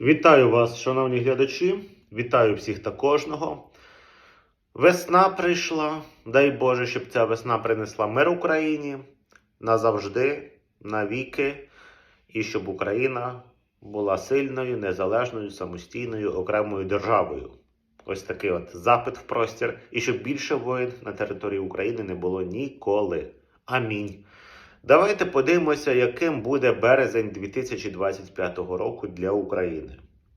Вітаю вас, шановні глядачі. Вітаю всіх та кожного. Весна прийшла. Дай Боже, щоб ця весна принесла мир Україні назавжди, навіки, і щоб Україна була сильною, незалежною, самостійною, окремою державою. Ось такий от запит в простір. І щоб більше воїн на території України не було ніколи. Амінь. Давайте подивимося, яким буде березень 2025 року для України.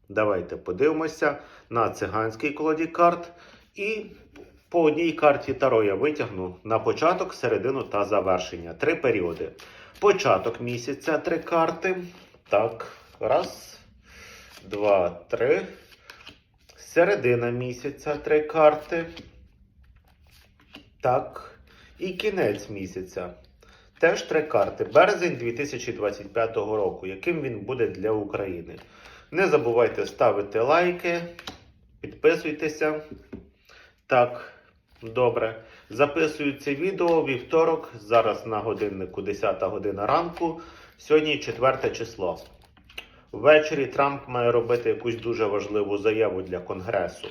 Давайте подивимося на циганській колоді карт. І по одній карті Таро я витягну на початок, середину та завершення. Три періоди. Початок місяця три карти. Так, раз, два, три. Середина місяця три карти. Так. І кінець місяця. Теж три карти. Березень 2025 року. Яким він буде для України? Не забувайте ставити лайки, підписуйтеся. Так, добре. Записую це відео вівторок. Зараз на годиннику 10 година ранку. Сьогодні 4 число. Ввечері Трамп має робити якусь дуже важливу заяву для Конгресу.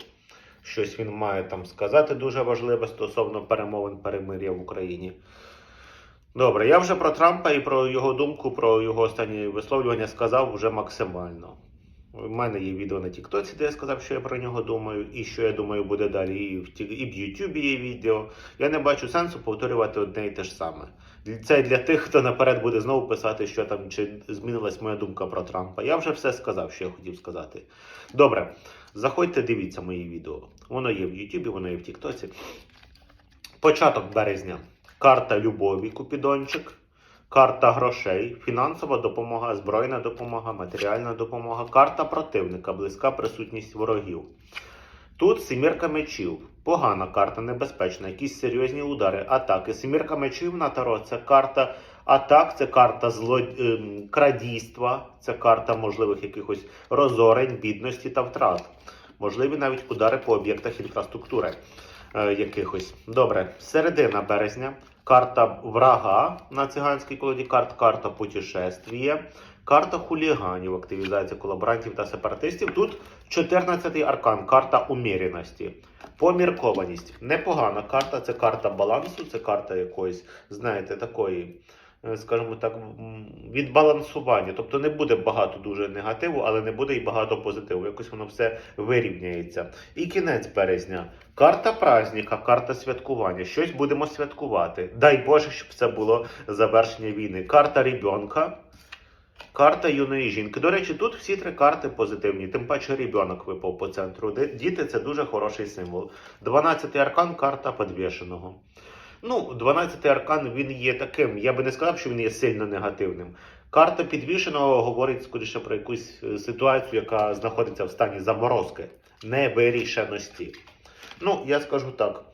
Щось він має там сказати дуже важливе стосовно перемовин перемир'я в Україні. Добре, я вже про Трампа і про його думку, про його останні висловлювання сказав вже максимально. У мене є відео на Тіктоці, де я сказав, що я про нього думаю, і що я думаю буде далі. І в і в Ютубі є відео. Я не бачу сенсу повторювати одне і те ж саме. Це для тих, хто наперед буде знову писати, що там чи змінилась моя думка про Трампа. Я вже все сказав, що я хотів сказати. Добре, заходьте, дивіться мої відео. Воно є в Ютубі, воно є в Тіктоці. Початок березня. Карта любові, Купідончик. Карта грошей, фінансова допомога, збройна допомога, матеріальна допомога, карта противника, близька присутність ворогів. Тут сімірка мечів. Погана карта, небезпечна, якісь серйозні удари, атаки. Сімірка мечів на таро це карта атак, це карта зло... ем, крадійства, це карта можливих якихось розорень, бідності та втрат. Можливі навіть удари по об'єктах інфраструктури е, якихось. Добре, середина березня. Карта врага на циганській колоді карт, карта путешествія, карта хуліганів, активізація колаборантів та сепаратистів. Тут 14-й аркан, карта уміряності. Поміркованість. Непогана карта, це карта балансу, це карта якоїсь, знаєте, такої, скажімо так, відбалансування. Тобто не буде багато дуже негативу, але не буде і багато позитиву. Якось воно все вирівняється. І кінець березня. Карта праздника, карта святкування. Щось будемо святкувати. Дай Боже, щоб це було завершення війни. Карта ребенка. Карта юної жінки. До речі, тут всі три карти позитивні. Тим паче ребенок випав по центру. Діти це дуже хороший символ. 12-й аркан карта подвішеного. Ну, 12-й аркан він є таким. Я би не сказав, що він є сильно негативним. Карта підвішеного говорить скоріше про якусь е, ситуацію, яка знаходиться в стані заморозки, невирішеності. Ну, я скажу так.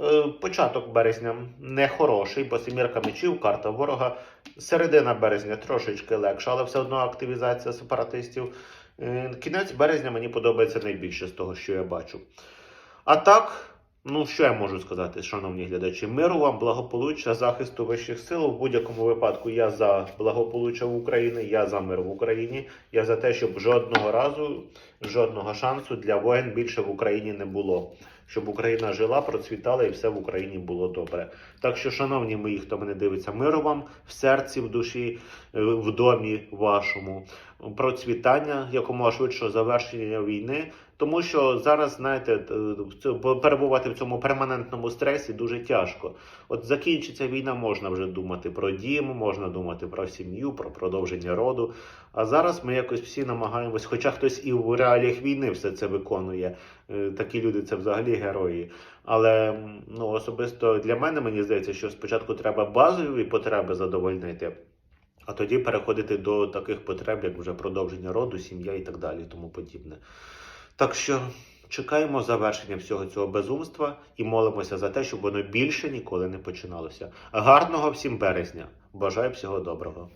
е, Початок березня не хороший, бо семірка мечів, карта ворога. Середина березня трошечки легша, але все одно активізація сепаратистів. Е, Кінець березня мені подобається найбільше з того, що я бачу. А так, ну що я можу сказати, шановні глядачі? Миру вам, благополуччя, захисту вищих сил. В будь-якому випадку я за благополуччя в Україні, я за мир в Україні. Я за те, щоб жодного разу, жодного шансу для воєн більше в Україні не було. Щоб Україна жила, процвітала і все в Україні було добре. Так що, шановні мої, хто мене дивиться, миру вам в серці, в душі, е, в домі вашому, процвітання, якомога швидшого завершення війни. Тому що зараз, знаєте, цьому- перебувати в цьому перманентному стресі дуже тяжко. От закінчиться війна, можна вже думати про дім, можна думати про сім'ю, про продовження роду. А зараз ми якось всі намагаємось, хоча хтось і в реаліях війни все це виконує. Е, Такі люди це взагалі герої. Але ну, особисто для мене мені здається, що спочатку треба базові потреби задовольнити. А тоді переходити до таких потреб, як вже продовження роду, сім'я і так далі, і тому подібне. Так що чекаємо завершення всього цього безумства і молимося за те, щоб воно більше ніколи не починалося. Гарного всім березня! Бажаю всього доброго!